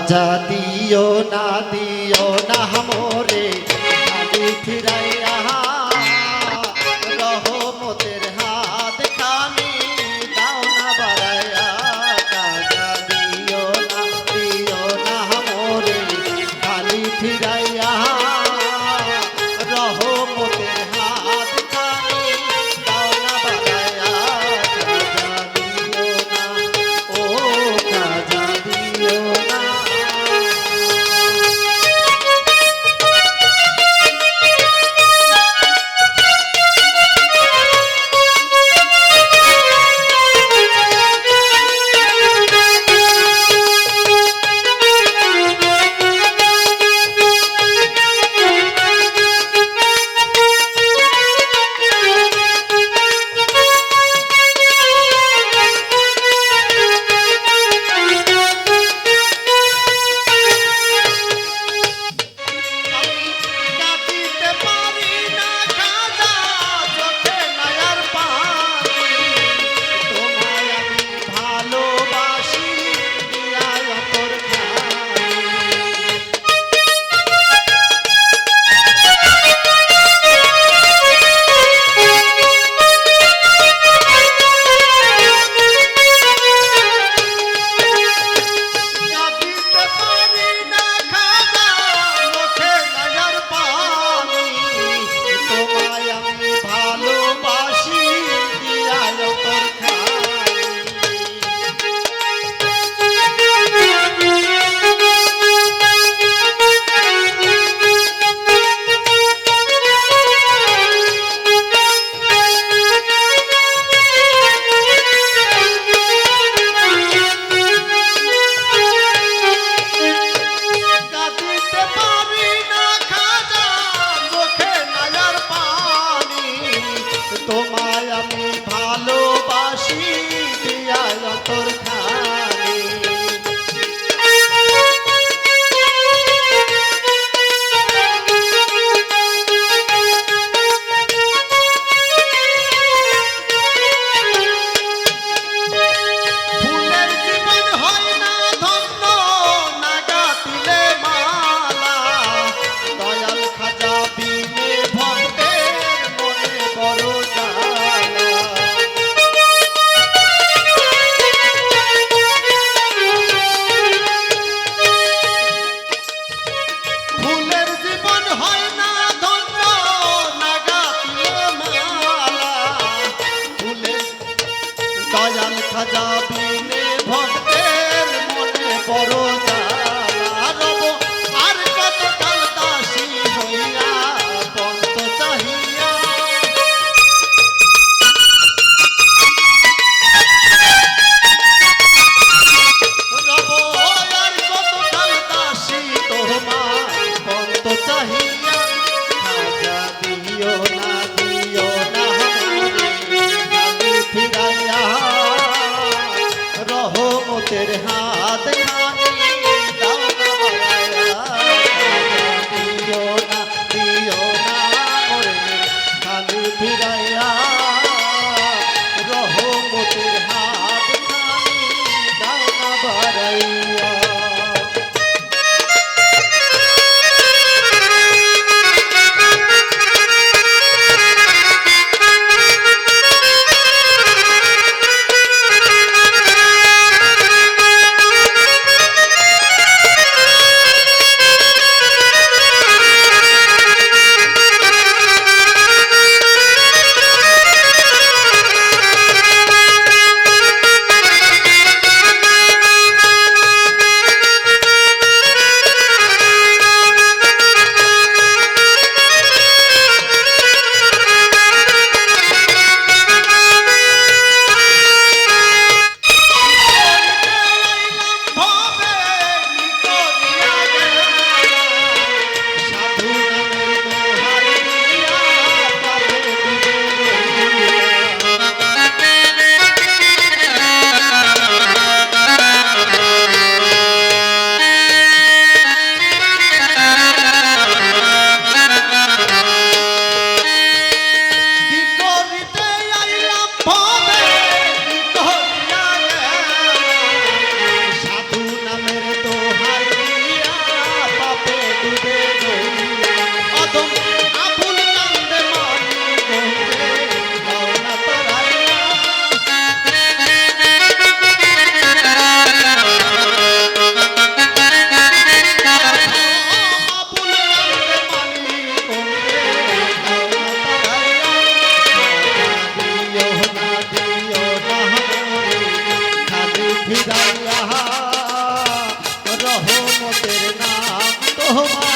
রাজা দিও না দিও না মোরে গাড়ি রহমতের হাত খামি দাও না বাড়াইয়া রাজা দিও না দিও না ফিরাইয়া রহমতের নাম তোমার।